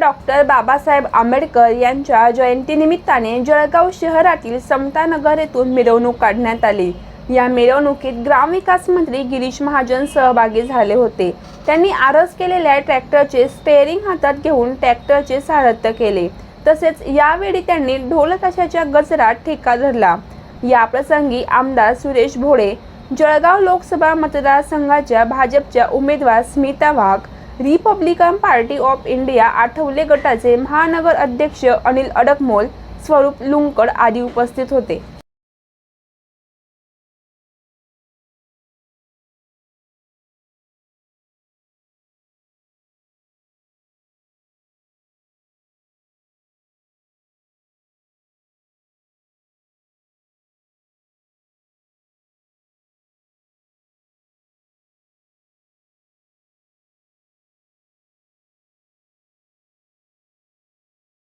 Doctor Babasaheb Ambedkar यांच्या जयंतीनिमित्ताने जळगाव शहरातील समतानगर येथून मिरवणूक काढण्यात आली. या मिरवणुकीत ग्रामविकास मंत्री गिरीश महाजन सहभागी झाले होते. त्यांनी आरस केलेल्या ट्रॅक्टरचे स्टेअरिंग हातात घेऊन ट्रॅक्टरचे सारथ्य केले. तसेच यावेळी त्यांनी ढोलताशाच्या गजरात ठेका धरला. याप्रसंगी आमदार सुरेश भोळे जळगाव लोकसभा मतदारसंघाच्या भाजपच्या उमेदवार Smita Wagh Republican Party of India Athawale गटाचे महानगर अध्यक्ष अनिल अडकमोल स्वरूप लुंकड आदी उपस्थित होते.